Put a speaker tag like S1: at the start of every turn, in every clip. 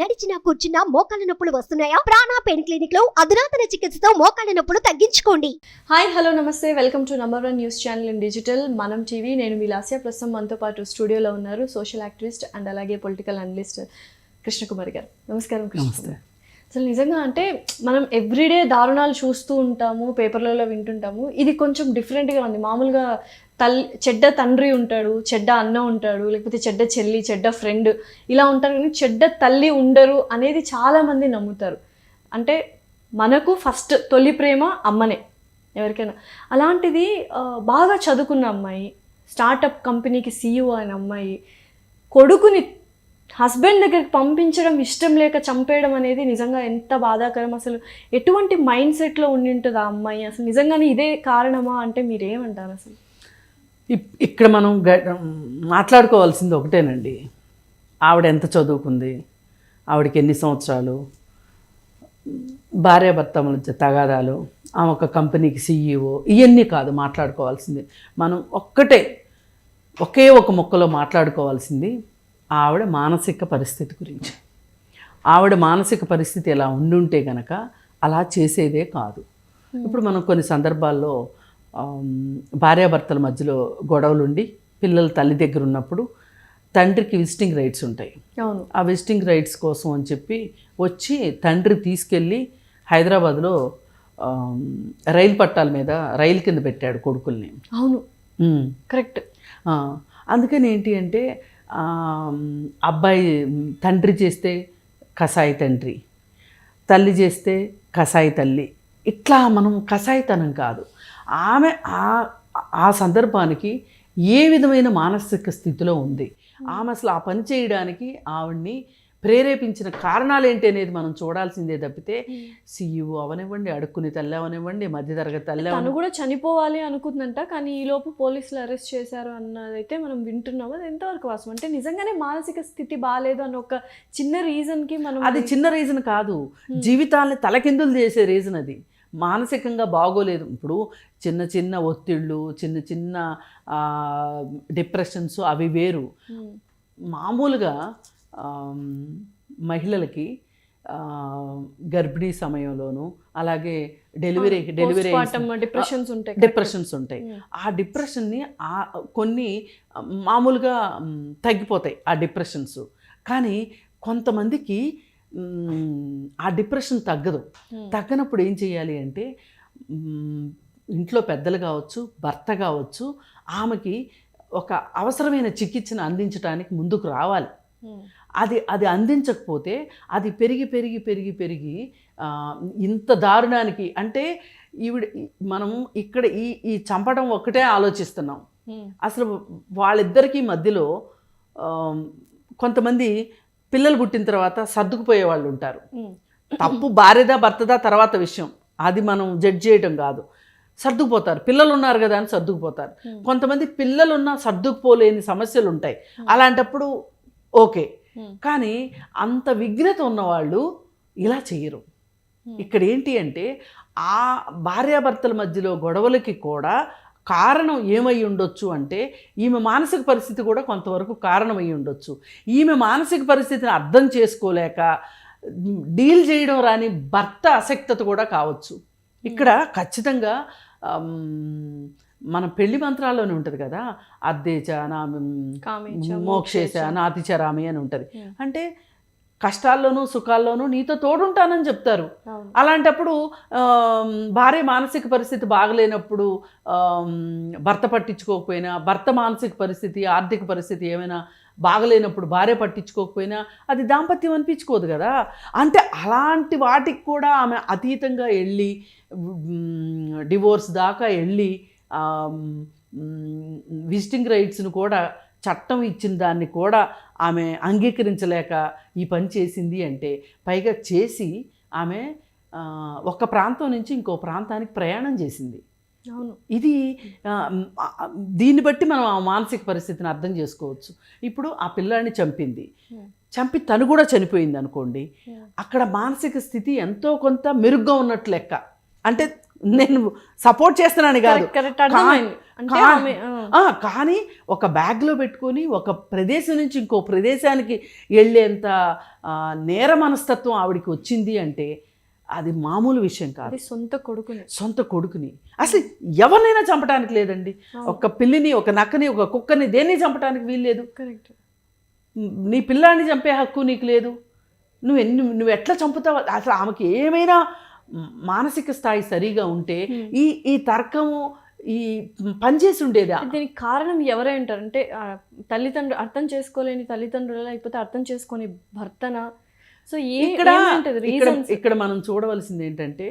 S1: నడిచినా కూర్చున్నా మోకాళ్ళ నొప్పులు వస్తున్నాయా? ప్రాణా పెయిన్ క్లినిక్లో అధునాతన చికిత్సతో మోకాళ్ళ నొప్పులు తగ్గించుకోండి.
S2: హాయ్ హలో నమస్తే. Welcome to number one news channel in digital Manam TV నేను మీ లాస్య ప్రస్తుతం మనతో పాటు స్టూడియోలో ఉన్నారు సోషల్ యాక్టివిస్ట్ అండ్ అలాగే పొలిటికల్ అనలిస్ట్ కృష్ణకుమారి గారు. నమస్కారం కృష్ణ
S3: నమస్తే.
S2: అసలు నిజంగా అంటే మనం ఎవ్రీడే దారుణాలు చూస్తూ ఉంటాము పేపర్లలో వింటుంటాము. ఇది కొంచెం డిఫరెంట్గా ఉంది. మామూలుగా తల్లి చెడ్డ తండ్రి ఉంటాడు చెడ్డ అన్న ఉంటాడు లేకపోతే చెడ్డ చెల్లి చెడ్డ ఫ్రెండ్ ఇలా ఉంటారు కానీ చెడ్డ తల్లి ఉండరు అనేది చాలామంది నమ్ముతారు. అంటే మనకు ఫస్ట్ తొలి ప్రేమ అమ్మనే ఎవరికైనా. అలాంటిది బాగా చదువుకున్న అమ్మాయి స్టార్టప్ కంపెనీకి సీఈఓ అయిన అమ్మాయి కొడుకుని హస్బెండ్ దగ్గరికి పంపించడం ఇష్టం లేక చంపేయడం అనేది నిజంగా ఎంత బాధాకరం అసలు. ఎటువంటి మైండ్ సెట్లో ఉండి ఉంటుంది ఆ అమ్మాయి? అసలు నిజంగానే ఇదే కారణమా? అంటే మీరేమంటారు అసలు?
S3: ఇక్కడ మనం గ- మాట్లాడుకోవాల్సింది ఒకటేనండి. ఆవిడ ఎంత చదువుకుంది? ఆవిడకి ఎన్ని సంవత్సరాలు? భార్యాభర్త మధ్య తగాదాలు? ఆమె ఒక కంపెనీకి సీఈఓ ఇవన్నీ కాదు మాట్లాడుకోవాల్సింది. మనం ఒక్కటే ఒకే ఒక మొక్కలో మాట్లాడుకోవాల్సింది ఆవిడ మానసిక పరిస్థితి గురించి. ఆవిడ మానసిక పరిస్థితి ఎలా ఉండుంటే గనక అలా చేసేదే కాదు. ఇప్పుడు మనం కొన్ని సందర్భాల్లో భార్యాభర్తల మధ్యలో గొడవలుండి పిల్లలు తల్లి దగ్గర ఉన్నప్పుడు తండ్రికి విజిటింగ్ రైట్స్ ఉంటాయి.
S2: అవును.
S3: ఆ విజిటింగ్ రైట్స్ కోసం అని చెప్పి వచ్చి తండ్రి తీసుకెళ్ళి హైదరాబాద్లో రైలు పట్టాల మీద రైలు కింద పెట్టాడు కొడుకుల్ని.
S2: అవును. కరెక్ట్.
S3: అందుకని ఏంటి అంటే అబ్బాయి తండ్రి చేస్తే కసాయి తండ్రి తల్లి చేస్తే కసాయి తల్లి. ఇట్లా మనం కసాయితనం కాదు. ఆమె ఆ ఆ సందర్భానికి ఏ విధమైన మానసిక స్థితిలో ఉంది? ఆమె అసలు ఆ పని చేయడానికి ఆవిడ్ని ప్రేరేపించిన కారణాలు ఏంటి అనేది మనం చూడాల్సిందే తప్పితే సీఈఓ అవనివ్వండి అడుక్కుని తల్లి అవనివ్వండి మధ్యతరగతి తల్లి
S2: తను కూడా చనిపోవాలి అనుకుందంట కానీ ఈ లోపు పోలీసులు అరెస్ట్ చేశారు అన్నదైతే మనం వింటున్నాము. అది ఎంతవరకు వాస్తవం? అంటే నిజంగానే మానసిక స్థితి బాగాలేదు అని ఒక చిన్న రీజన్కి మనం
S3: అది చిన్న రీజన్ కాదు. జీవితాన్ని తలకిందులు చేసే రీజన్ అది. మానసికంగా బాగోలేదు. ఇప్పుడు చిన్న చిన్న ఒత్తిళ్ళు చిన్న చిన్న డిప్రెషన్స్ అవి వేరు. మామూలుగా మహిళలకి గర్భిణీ సమయంలోను అలాగే డెలివరీ డెలివరీ
S2: depressions ఉంటాయి
S3: డిప్రెషన్స్ ఉంటాయి. ఆ డిప్రెషన్ని ఆ కొన్ని మామూలుగా తగ్గిపోతాయి ఆ డిప్రెషన్స్. కానీ కొంతమందికి ఆ డిప్రెషన్ తగ్గదు. తగ్గనప్పుడు ఏం చేయాలి అంటే ఇంట్లో పెద్దలు కావచ్చు భర్త కావచ్చు ఆమెకి ఒక అవసరమైన చికిత్సను అందించడానికి ముందుకు రావాలి. అది అది అందించకపోతే అది పెరిగి పెరిగి పెరిగి పెరిగి ఇంత దారుణానికి అంటే ఈవిడ మనం ఇక్కడ ఈ ఈ చంపడం ఒక్కటే ఆలోచిస్తున్నాం. అసలు వాళ్ళిద్దరికీ మధ్యలో కొంతమంది పిల్లలు పుట్టిన తర్వాత సర్దుకుపోయే వాళ్ళు ఉంటారు. తప్పు భార్యదా భర్తదా తర్వాత విషయం. అది మనం జడ్జ్ చేయడం కాదు. సర్దుకుపోతారు. పిల్లలు ఉన్నారు కదా అని సర్దుకుపోతారు. కొంతమంది పిల్లలున్నా సర్దుకుపోలేని సమస్యలు ఉంటాయి. అలాంటప్పుడు ఓకే. కానీ అంత విఘ్నత ఉన్నవాళ్ళు ఇలా చెయ్యరు
S2: Hmm.
S3: ఇక్కడ ఏంటి అంటే ఆ భార్యాభర్తల మధ్యలో గొడవలకి కూడా కారణం ఏమై ఉండొచ్చు అంటే ఈమె మానసిక పరిస్థితి కూడా కొంతవరకు కారణమై ఉండొచ్చు ఈమె మానసిక పరిస్థితిని అర్థం చేసుకోలేక డీల్ చేయడం రాని భర్త అసక్తత కూడా కావచ్చు ఇక్కడ ఖచ్చితంగా ఆమ్, మన పెళ్ళి మంత్రాల్లోనే ఉంటుంది కదా అద్దేచ నా మోక్షేచ. నాతిచరామి అని ఉంటుంది
S2: Hmm.
S3: అంటే కష్టాల్లోనూ సుఖాల్లోనూ నీతో తోడుంటానని చెప్తారు. అలాంటప్పుడు భార్య మానసిక పరిస్థితి బాగలేనప్పుడు భర్త పట్టించుకోకపోయినా భర్త మానసిక పరిస్థితి ఆర్థిక పరిస్థితి ఏమైనా బాగలేనప్పుడు భార్య పట్టించుకోకపోయినా అది దాంపత్యం అనిపించుకోదు కదా. అంటే అలాంటి వాటికి కూడా ఆమె అతీతంగా వెళ్ళి డివోర్స్ దాకా వెళ్ళి విజిటింగ్ రైట్స్ను కూడా చట్టం ఇచ్చిన దాన్ని కూడా ఆమె అంగీకరించలేక ఈ పని చేసింది అంటే పైగా చేసి ఆమె ఒక ప్రాంతం నుంచి ఇంకో ప్రాంతానికి ప్రయాణం చేసింది.
S2: అవును.
S3: ఇది దీన్ని బట్టి మనం ఆ మానసిక పరిస్థితిని అర్థం చేసుకోవచ్చు. ఇప్పుడు ఆ పిల్లాడిని చంపింది.
S2: Hmm.
S3: చంపి తను కూడా చనిపోయింది అనుకోండి
S2: Yeah.
S3: అక్కడ మానసిక స్థితి ఎంతో కొంత మెరుగ్గా ఉన్నట్లు లెక్క. అంటే నేను సపోర్ట్ చేస్తున్నాను కాదు. కానీ ఒక బ్యాగ్లో పెట్టుకొని ఒక ప్రదేశం నుంచి ఇంకో ప్రదేశానికి వెళ్ళేంత నేర మనస్తత్వం ఆవిడికి వచ్చింది అంటే అది మామూలు విషయం కాదు.
S2: సొంత కొడుకుని.
S3: సొంత కొడుకుని. అసలు ఎవరినైనా చంపడానికి లేదండి. ఒక పిల్లిని ఒక నక్కని ఒక కుక్కని దేన్ని చంపడానికి వీల్లేదు
S2: కరెక్ట్
S3: నీ పిల్లాన్ని చంపే హక్కు నీకు లేదు. నువ్వు ఎన్ని నువ్వు ఎట్లా చంపుతావు? అసలు ఆమెకి ఏమైనా మానసిక స్థాయి సరిగా ఉంటే ఈ ఈ తర్కము ఈ పనిచేసి ఉండేదా?
S2: దీనికి కారణం ఎవరై ఉంటారు? అంటే తల్లిదండ్రులు అర్థం చేసుకోలేని తల్లిదండ్రుల లేకపోతే అర్థం చేసుకొని భర్తన? సో
S3: ఇక్కడ ఇక్కడ మనం చూడవలసింది ఏంటంటే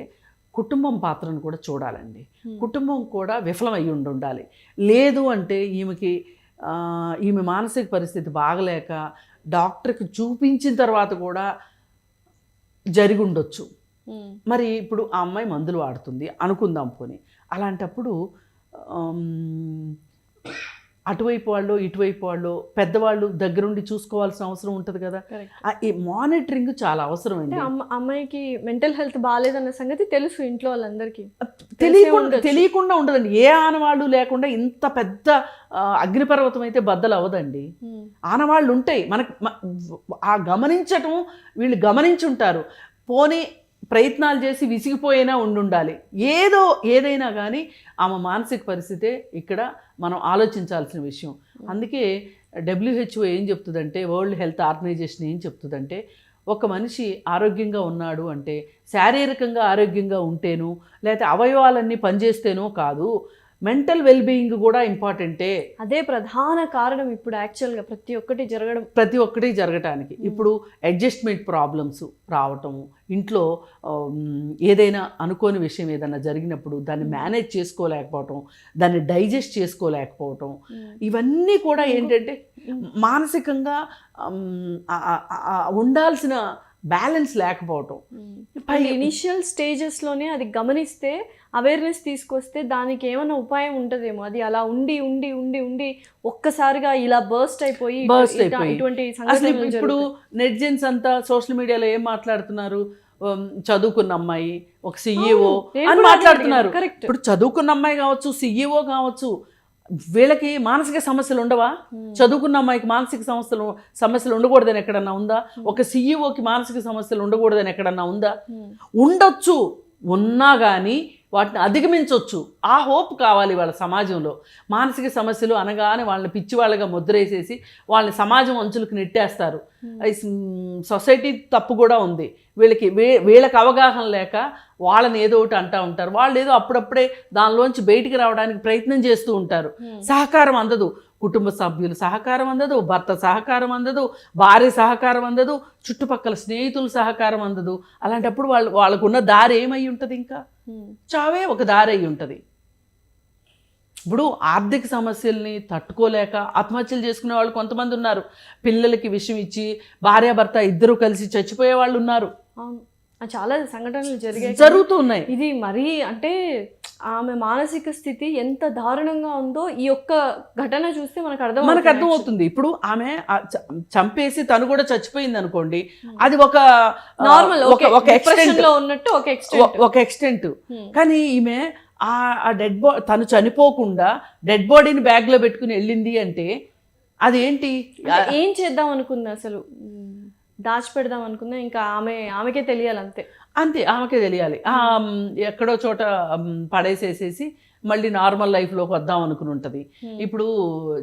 S3: కుటుంబం పాత్రను కూడా చూడాలండి. కుటుంబం కూడా విఫలం అయి ఉండి ఉండాలి లేదు అంటే ఈమెకి ఈమె మానసిక పరిస్థితి బాగలేక డాక్టర్కి చూపించిన తర్వాత కూడా జరిగి ఉండొచ్చు. మరి ఇప్పుడు ఆ అమ్మాయి మందులు వాడుతుంది అనుకుందాం పోని. అలాంటప్పుడు అటువైపు వాళ్ళు ఇటువైపు వాళ్ళు పెద్దవాళ్ళు దగ్గరుండి చూసుకోవాల్సిన అవసరం ఉంటుంది కదా. ఈ మానిటరింగ్ చాలా అవసరం అండి
S2: అమ్మ అమ్మాయికి మెంటల్ హెల్త్ బాగాలేదన్న సంగతి తెలుసు ఇంట్లో వాళ్ళందరికీ.
S3: తెలియకుండా. తెలియకుండా ఉండదండి. ఏ ఆనవాళ్ళు లేకుండా ఇంత పెద్ద అగ్నిపర్వతం అయితే బద్దలు అవ్వదండి. ఆనవాళ్ళు ఉంటాయి. మనకు ఆ గమనించటం వీళ్ళు గమనించుంటారు. పోనీ ప్రయత్నాలు చేసి విసిగిపోయినా ఉండుండాలి. ఏదో ఏదైనా కానీ ఆమె మానసిక పరిస్థితే ఇక్కడ మనం ఆలోచించాల్సిన విషయం. అందుకే డబ్ల్యూహెచ్ఓ ఏం చెప్తుందంటే వరల్డ్ హెల్త్ ఆర్గనైజేషన్ ఏం చెప్తుందంటే ఒక మనిషి ఆరోగ్యంగా ఉన్నాడు అంటే శారీరకంగా ఆరోగ్యంగా ఉంటేను లేకపోతే అవయవాలన్నీ పనిచేస్తేనో కాదు మెంటల్ వెల్బీయింగ్ కూడా ఇంపార్టెంటే
S2: అదే ప్రధాన కారణం ఇప్పుడు యాక్చువల్గా ప్రతి ఒక్కటి జరగడం.
S3: ప్రతి ఒక్కటి జరగటానికి. ఇప్పుడు అడ్జస్ట్మెంట్ ప్రాబ్లమ్స్ రావటము ఇంట్లో ఏదైనా అనుకోని విషయం ఏదైనా జరిగినప్పుడు దాన్ని మేనేజ్ చేసుకోలేకపోవటం దాన్ని డైజెస్ట్ చేసుకోలేకపోవటం ఇవన్నీ కూడా ఏంటంటే మానసికంగా ఉండాల్సిన బ్యాలెన్స్ లేకపోవటం
S2: ఇనిషియల్ స్టేజెస్లోనే అది గమనిస్తే అవేర్నెస్ తీసుకొస్తే దానికి ఏమైనా ఉపాయం ఉంటుందేమో అది అలా ఉండి ఉండి ఉండి ఉండి ఒక్కసారిగా ఇలా బర్స్ట్ అయిపోయి ఇట-
S3: అయిపోయి. అసలు ఇప్పుడు-. నెట్జెన్స్ అంతా సోషల్ మీడియాలో ఏం మాట్లాడుతున్నారు చదువుకున్న అమ్మాయి ఒక
S2: అవును, నేను
S3: అని మాట్లాడుతున్నారు. ఇప్పుడు చదువుకున్న అమ్మాయి కావచ్చు సిఇఓ కావచ్చు వీళ్ళకి మానసిక సమస్యలు ఉండవా? చదువుకున్న అమ్మాయికి మానసిక సమస్యలు సమస్యలు ఉండకూడదని ఎక్కడన్నా ఉందా? ఒక సిఇఓకి మానసిక సమస్యలు ఉండకూడదని ఎక్కడన్నా ఉందా. ఉండొచ్చు. ఉన్నా కానీ వాటిని అధిగమించవచ్చు ఆ హోప్ కావాలి వాళ్ళ సమాజంలో. మానసిక సమస్యలు అనగానే వాళ్ళని పిచ్చి వాళ్ళగా ముద్రేసేసి వాళ్ళని సమాజం అంచులకు నెట్టేస్తారు. సొసైటీ తప్పు కూడా ఉంది. వీళ్ళకి వీ వీళ్ళకి అవగాహన లేక వాళ్ళని ఏదో ఒకటి అంటూ ఉంటారు. వాళ్ళు ఏదో అప్పుడప్పుడే దానిలోంచి బయటికి రావడానికి ప్రయత్నం చేస్తూ ఉంటారు. సహకారం అందదు. కుటుంబ సభ్యులు సహకారం అందదు భర్త సహకారం అందదు భార్య సహకారం అందదు చుట్టుపక్కల స్నేహితులు సహకారం అందదు. అలాంటప్పుడు వాళ్ళు వాళ్ళకున్న దారి ఏమై ఉంటుంది ఇంకా. చావే ఒక దారి అయి ఉంటుంది. ఇప్పుడు ఆర్థిక సమస్యల్ని తట్టుకోలేక ఆత్మహత్యలు చేసుకునే వాళ్ళు కొంతమంది ఉన్నారు. పిల్లలకి విషయం ఇచ్చి భార్యాభర్త ఇద్దరు కలిసి చచ్చిపోయే వాళ్ళు ఉన్నారు.
S2: అవును. చాలా సంఘటనలు జరిగాయి
S3: జరుగుతూ ఉన్నాయి.
S2: ఇది మరీ అంటే ఆమె మానసిక స్థితి ఎంత దారుణంగా ఉందో ఈ ఒక్క ఘటన చూస్తే మనకు అర్థం
S3: మనకు అర్థం అవుతుంది ఇప్పుడు ఆమె చంపేసి తను కూడా చచ్చిపోయింది అనుకోండి. అది ఒక
S2: నార్మల్
S3: ఒక
S2: ఎక్స్టెంట్లో ఉన్నట్టు ఒక ఎక్స్టెంట్
S3: ఒక ఎక్స్టెంట్ కానీ ఈమె ఆ డెడ్ బా తను చనిపోకుండా డెడ్ బాడీని బ్యాగ్లో పెట్టుకుని వెళ్ళింది అంటే అదేంటి?
S2: ఏం చేద్దాం అనుకుంది అసలు? దాచిపెడదాం అనుకుందా ఇంకా ఆమె ఆమెకే తెలియాలి అంతే
S3: అంతే ఆమెకే తెలియాలి. ఎక్కడో చోట పడేసేసేసి మళ్ళీ నార్మల్ లైఫ్లోకి వద్దాం అనుకుని ఉంటుంది. ఇప్పుడు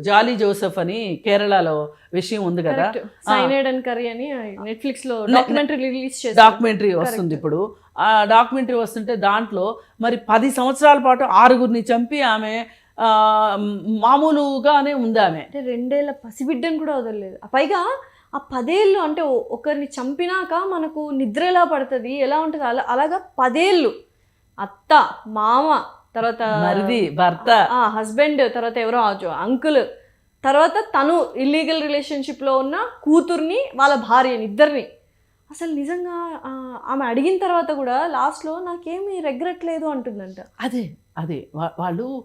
S3: జాలీ జోసెఫ్ అని కేరళలో విషయం ఉంది కదా.
S2: సైనైడ్ అండ్ కర్రీ అని
S3: నెట్ఫ్లిక్స్లో
S2: డాక్యుమెంటరీ రిలీజ్ చేసి
S3: డాక్యుమెంటరీ వస్తుంది ఇప్పుడు. ఆ డాక్యుమెంటరీ వస్తుంటే దాంట్లో మరి పది సంవత్సరాల పాటు ఆరుగురిని చంపి ఆమె మామూలుగానే ఉంది ఆమె.
S2: అంటే రెండేళ్ళ పసిబిడ్డను కూడా వదలలేదు. పైగా ఆ పదేళ్ళు అంటే ఒకరిని చంపినాక మనకు నిద్ర ఎలా పడుతుంది. ఎలా ఉంటుంది? అలా అలాగా పదేళ్ళు. అత్త మామ తర్వాత
S3: మరిది భర్త.
S2: హస్బెండ్ తర్వాత ఎవరో అంకుల్. తర్వాత తను ఇల్లీగల్ రిలేషన్షిప్లో ఉన్న కూతుర్ని వాళ్ళ భార్యని ఇద్దరిని. అసలు నిజంగా ఆమె అడిగిన తర్వాత కూడా లాస్ట్లో నాకేమీ రెగ్రెట్ లేదు అంటుందంట.
S3: అదే అదే. వా- వాళ్ళు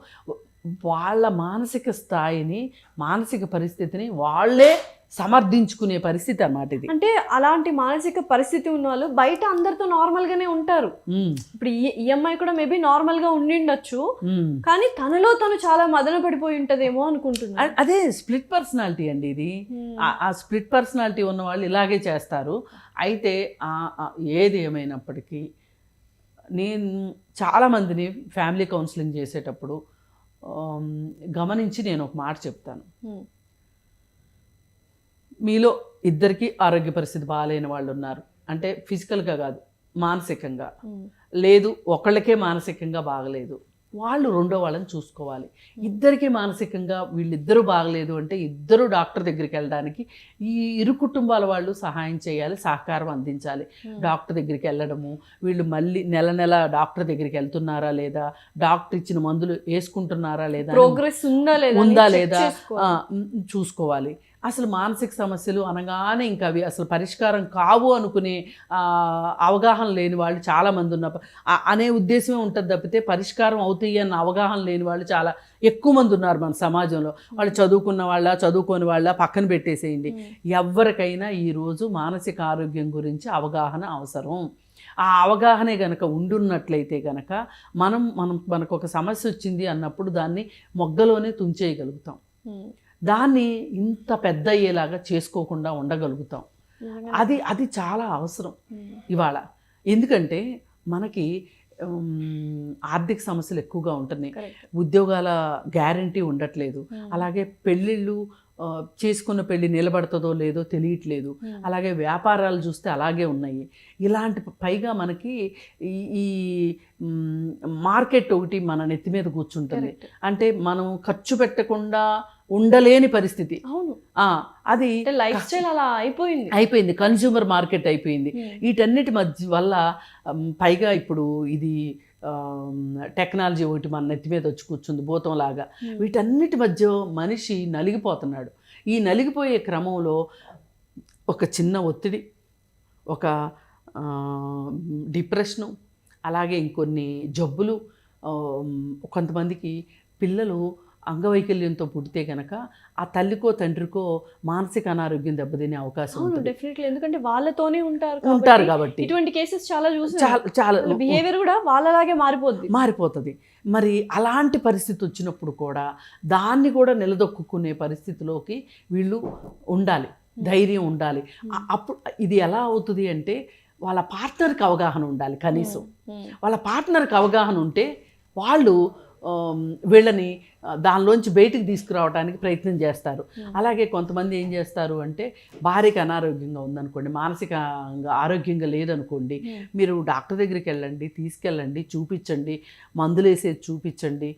S3: వాళ్ళ మానసిక స్థాయిని మానసిక పరిస్థితిని వాళ్ళే సమర్థించుకునే పరిస్థితి అన్నమాట ఇది.
S2: అంటే అలాంటి మానసిక పరిస్థితి ఉన్న వాళ్ళు బయట అందరితో నార్మల్ గానే ఉంటారు. ఇప్పుడు ఈఎంఐ కూడా మేబీ నార్మల్గా ఉండిండొచ్చు. కానీ తనలో తను చాలా మదన పడిపోయి ఉంటదేమో అనుకుంటున్నా
S3: అ- అదే స్ప్లిట్ పర్సనాలిటీ అండి ఇది. ఆ- స్ప్లిట్ పర్సనాలిటీ ఉన్న వాళ్ళు ఇలాగే చేస్తారు. అయితే ఏది ఏమైనప్పటికీ నేను చాలామందిని ఫ్యామిలీ కౌన్సిలింగ్ చేసేటప్పుడు గమనించి నేను ఒక మాట చెప్తాను. మీలో ఇద్దరికి ఆరోగ్య పరిస్థితి బాగాలేని వాళ్ళు ఉన్నారు. అంటే ఫిజికల్గా కాదు మానసికంగా. లేదు ఒకళ్ళకే మానసికంగా బాగలేదు. వాళ్ళు రెండో వాళ్ళని చూసుకోవాలి. ఇద్దరికి మానసికంగా వీళ్ళిద్దరూ బాగలేదు అంటే ఇద్దరు డాక్టర్ దగ్గరికి వెళ్ళడానికి ఈ ఇరు కుటుంబాల వాళ్ళు సహాయం చేయాలి సహకారం అందించాలి. డాక్టర్ దగ్గరికి వెళ్ళడము వీళ్ళు మళ్ళీ నెల నెల డాక్టర్ దగ్గరికి వెళ్తున్నారా లేదా డాక్టర్ ఇచ్చిన మందులు వేసుకుంటున్నారా లేదా
S2: ప్రోగ్రెస్ ఉందా లేదా
S3: ఉందా లేదా
S2: చేసుకోవాలి.
S3: అసలు మానసిక సమస్యలు అనగానే ఇంకా అవి అసలు పరిష్కారం కావు అనుకునే అవగాహన లేని వాళ్ళు చాలామంది ఉన్న అనే ఉద్దేశమే ఉంటుంది తప్పితే పరిష్కారం అవుతాయి అన్న అవగాహన లేని వాళ్ళు చాలా ఎక్కువ మంది ఉన్నారు మన సమాజంలో. వాళ్ళు చదువుకున్న వాళ్ళ చదువుకోని వాళ్ళ పక్కన పెట్టేసేయండి. ఎవరికైనా ఈరోజు మానసిక ఆరోగ్యం గురించి అవగాహన అవసరం. ఆ అవగాహనే గనక ఉండున్నట్లయితే గనక మనం మనం మనకు ఒక సమస్య వచ్చింది అన్నప్పుడు దాన్ని మొగ్గలోనే తుంచేయగలుగుతాం. దాన్ని ఇంత పెద్ద అయ్యేలాగా చేసుకోకుండా ఉండగలుగుతాం. అది అది చాలా అవసరం. ఇవాళ ఎందుకంటే మనకి ఆర్థిక సమస్యలు ఎక్కువగా ఉంటున్నాయి. ఉద్యోగాల గ్యారంటీ ఉండట్లేదు. అలాగే పెళ్ళిళ్ళు చేసుకున్న పెళ్ళి నిలబడుతుందో లేదో తెలియట్లేదు. అలాగే వ్యాపారాలు చూస్తే అలాగే ఉన్నాయి ఇలాంటి పైగా మనకి ఈ మార్కెట్ ఒకటి మన నెత్తి మీద కూర్చుంటుంది. అంటే మనం ఖర్చు పెట్టకుండా ఉండలేని పరిస్థితి.
S2: అవును.
S3: ఆ, అది
S2: లైఫ్ స్టైల్ అలా అయిపోయింది.
S3: అయిపోయింది. కన్జ్యూమర్ మార్కెట్ అయిపోయింది. వీటన్నిటి మధ్య వల్ల పైగా ఇప్పుడు ఇది టెక్నాలజీ ఒకటి మన నెత్తి మీద వచ్చి కూర్చుంది భూతంలాగా. వీటన్నిటి మధ్య మనిషి నలిగిపోతున్నాడు. ఈ నలిగిపోయే క్రమంలో ఒక చిన్న ఒత్తిడి ఒక డిప్రెషను అలాగే ఇంకొన్ని జబ్బులు కొంతమందికి పిల్లలు అంగవైకల్యంతో పుడితే కనుక ఆ తల్లికో తండ్రికో మానసిక అనారోగ్యం దెబ్బతినే అవకాశం
S2: అవును డెఫినెట్లీ ఎందుకంటే వాళ్ళతోనే ఉంటారు
S3: ఉంటారు
S2: కాబట్టి. ఇటువంటి కేసెస్ చాలా చూసి
S3: చాలా
S2: బిహేవియర్ కూడా వాళ్ళలాగే మారిపోద్ది.
S3: మారిపోతుంది. మరి అలాంటి పరిస్థితి వచ్చినప్పుడు కూడా దాన్ని కూడా నిలదొక్కునే పరిస్థితిలోకి వీళ్ళు ఉండాలి ధైర్యం ఉండాలి. అప్పుడు ఇది ఎలా అవుతుంది అంటే వాళ్ళ పార్ట్నర్కి అవగాహన ఉండాలి కనీసం. వాళ్ళ పార్ట్నర్కి అవగాహన ఉంటే వాళ్ళు వీళ్ళని దానిలోంచి బయటికి తీసుకురావడానికి ప్రయత్నం చేస్తారు
S2: Hmm.
S3: అలాగే కొంతమంది ఏం చేస్తారు అంటే భార్యకి అనారోగ్యంగా ఉందనుకోండి మానసికంగా ఆరోగ్యంగా లేదనుకోండి
S2: ఉమ్.
S3: మీరు డాక్టర్ దగ్గరికి వెళ్ళండి తీసుకెళ్ళండి చూపించండి మందులు వేసేది చూపించండి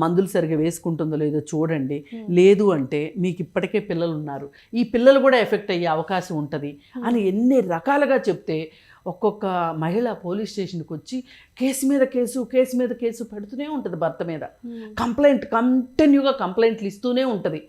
S3: మందులు సరిగా వేసుకుంటుందో లేదో చూడండి
S2: Hmm.
S3: లేదు అంటే మీకు ఇప్పటికే పిల్లలు ఉన్నారు ఈ పిల్లలు కూడా ఎఫెక్ట్ అయ్యే అవకాశం ఉంటుంది అని ఎన్ని రకాలుగా చెప్తే ఒక్కొక్క మహిళ పోలీస్ స్టేషన్కి వచ్చి కేసు మీద కేసు కేసు మీద కేసు పెడుతూనే ఉంటుంది భర్త మీద. కంప్లైంట్ కంటిన్యూగా కంప్లైంట్లు ఇస్తూనే ఉంటుంది.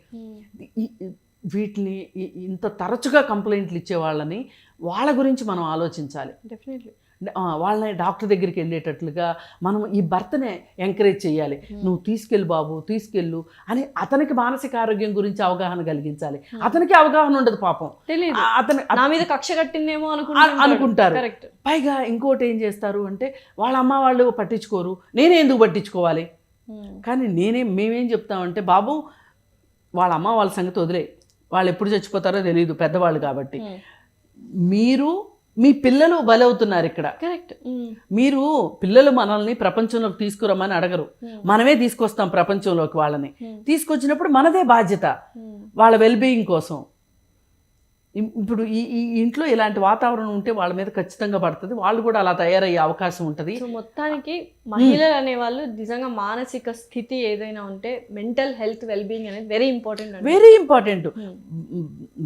S3: వీటిని ఇంత తరచుగా కంప్లైంట్లు ఇచ్చే వాళ్ళని వాళ్ళ గురించి మనం ఆలోచించాలి.
S2: డెఫినెట్లీ.
S3: వాళ్ళని డాక్టర్ దగ్గరికి వెళ్ళేటట్లుగా మనం ఈ భర్తనే ఎంకరేజ్ చేయాలి. నువ్వు తీసుకెళ్ళు బాబు తీసుకెళ్ళు అని అతనికి మానసిక ఆరోగ్యం గురించి అవగాహన కలిగించాలి. అతనికి అవగాహన ఉండదు పాపం. అతని
S2: నా మీద కక్ష కట్టిందేమో
S3: అనుకుంటారు.
S2: కరెక్ట్
S3: పైగా ఇంకోటి ఏం చేస్తారు అంటే వాళ్ళ అమ్మ వాళ్ళు పట్టించుకోరు. నేనే ఎందుకు పట్టించుకోవాలి? కానీ నేనే మేమేం చెప్తామంటే బాబు వాళ్ళ అమ్మ వాళ్ళ సంగతి వదిలే. వాళ్ళు ఎప్పుడు చచ్చిపోతారో తెలియదు పెద్దవాళ్ళు కాబట్టి. మీరు మీ పిల్లలు బలవుతున్నారు ఇక్కడ.
S2: కరెక్ట్
S3: మీరు పిల్లలు మనల్ని ప్రపంచంలోకి తీసుకురమ్మని అడగరు. మనమే తీసుకొస్తాం ప్రపంచంలోకి వాళ్ళని. తీసుకొచ్చినప్పుడు మనదే బాధ్యత. వాళ్ళ వెల్బీయింగ్ కోసం. ఇప్పుడు ఈ ఈ ఇంట్లో ఇలాంటి వాతావరణం ఉంటే వాళ్ళ మీద ఖచ్చితంగా పడుతుంది. వాళ్ళు కూడా అలా తయారయ్యే అవకాశం ఉంటుంది.
S2: మొత్తానికి మహిళలు అనేవాళ్ళు నిజంగా మానసిక స్థితి ఏదైనా ఉంటే మెంటల్ హెల్త్ వెల్బీయింగ్ అనేది వెరీ ఇంపార్టెంట్
S3: వెరీ ఇంపార్టెంట్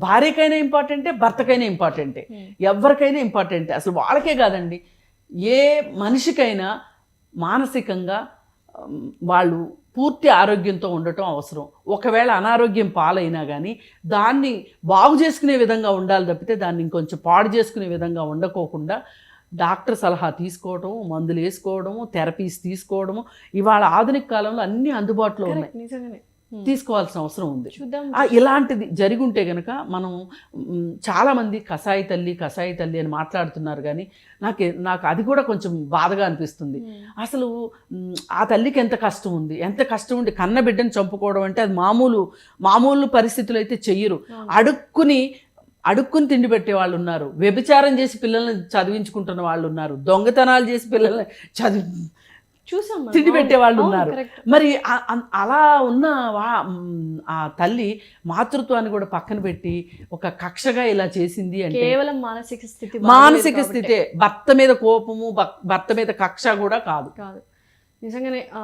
S3: భార్యకైనా ఇంపార్టెంటే భర్తకైనా ఇంపార్టెంటే ఎవరికైనా ఇంపార్టెంటే అసలు వాళ్ళకే కాదండి. ఏ మనిషికైనా మానసికంగా వాళ్ళు పూర్తి ఆరోగ్యంతో ఉండటం అవసరం. ఒకవేళ అనారోగ్యం పాలైనా కానీ దాన్ని బాగు చేసుకునే విధంగా ఉండాలి తప్పితే దాన్ని ఇంకొంచెం పాడు చేసుకునే విధంగా ఉండకోకుండా డాక్టర్ సలహా తీసుకోవడం మందులు వేసుకోవడము థెరపీస్ తీసుకోవడము ఇవాళ ఆధునిక కాలంలో అన్నీ అందుబాటులో ఉన్నాయి.
S2: నిజంగానే.
S3: తీసుకోవాల్సిన అవసరం ఉంది. ఇలాంటిది జరిగి ఉంటే గనక మనం చాలామంది కసాయి తల్లి కసాయి తల్లి అని మాట్లాడుతున్నారు కానీ నాకు నాకు అది కూడా కొంచెం బాధగా అనిపిస్తుంది. అసలు మ్, ఆ తల్లికి ఎంత కష్టం ఉంది? ఎంత కష్టం ఉండి కన్న బిడ్డను చంపుకోవడం అంటే అది మామూలు మామూలు పరిస్థితులు అయితే చెయ్యరు.
S2: అవును.
S3: అడుక్కుని అడుక్కుని తిండి పెట్టే వాళ్ళు ఉన్నారు. వ్యభిచారం చేసి పిల్లల్ని చదివించుకుంటున్న వాళ్ళు ఉన్నారు. దొంగతనాలు చేసి పిల్లల్ని చదివి. తిండి పెట్టే వాళ్ళు
S2: అవును,
S3: ఉన్నారు. మరి అలా ఉన్న ఆ తల్లి మాతృత్వాన్ని కూడా పక్కన పెట్టి ఒక కక్షగా ఇలా చేసింది అంటే
S2: కేవలం మానసిక స్థితి
S3: మానసిక స్థితే భర్త మీద కోపము భర్త మీద కక్ష కూడా కాదు.
S2: కాదు. నిజంగానే ఆ,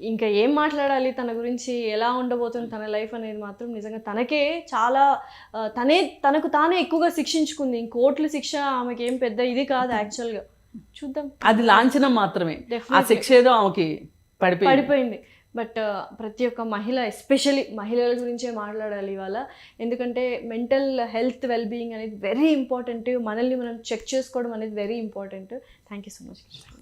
S2: ఇంకా ఏం మాట్లాడాలి? తన గురించి ఎలా ఉండబోతుంది? తన లైఫ్ అనేది మాత్రం నిజంగా తనకే చాలా తనే తనకు తానే ఎక్కువగా శిక్షించుకుంది. కోర్టుల శిక్ష ఆమెకి ఏం పెద్ద ఇది కాదు యాక్చువల్గా. చూద్దాం.
S3: అది లాంఛనం మాత్రమే. ఆ. శిక్ష ఏదో ఆమెకి పడిపోయింది.
S2: పడిపోయింది. బట్ ప్రతి ఒక్క మహిళ ఎస్పెషలీ మహిళల గురించే మాట్లాడాలి ఇవాళ. ఎందుకంటే మెంటల్ హెల్త్ వెల్ బీయింగ్ అనేది వెరీ ఇంపార్టెంట్ మనల్ని మనం చెక్ చేసుకోవడం అనేది very important thank you so much